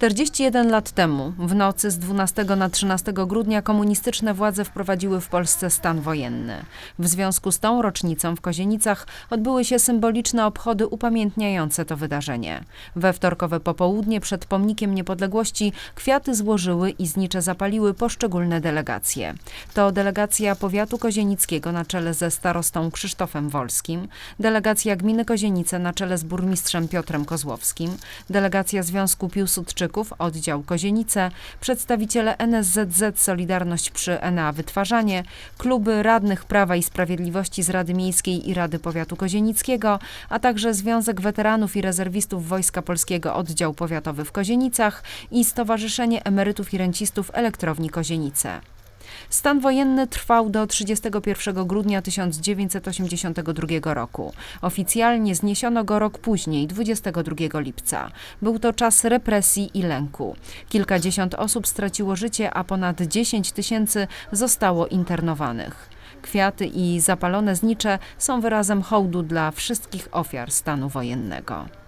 41 lat temu, w nocy z 12 na 13 grudnia, komunistyczne władze wprowadziły w Polsce stan wojenny. W związku z tą rocznicą w Kozienicach odbyły się symboliczne obchody upamiętniające to wydarzenie. We wtorkowe popołudnie przed pomnikiem niepodległości kwiaty złożyły i znicze zapaliły poszczególne delegacje. To delegacja powiatu kozienickiego na czele ze starostą Krzysztofem Wolskim, delegacja gminy Kozienice na czele z burmistrzem Piotrem Kozłowskim, delegacja Związku Piłsudczyków, oddział Kozienice, przedstawiciele NSZZ Solidarność przy ENA Wytwarzanie, kluby radnych Prawa i Sprawiedliwości z Rady Miejskiej i Rady Powiatu Kozienickiego, a także Związek Weteranów i Rezerwistów Wojska Polskiego Oddział Powiatowy w Kozieniczach i Stowarzyszenie Emerytów i Rencistów Elektrowni Kozienice. Stan wojenny trwał do 31 grudnia 1982 roku. Oficjalnie zniesiono go rok później, 22 lipca. Był to czas represji i lęku. Kilkadziesiąt osób straciło życie, a ponad 10 tysięcy zostało internowanych. Kwiaty i zapalone znicze są wyrazem hołdu dla wszystkich ofiar stanu wojennego.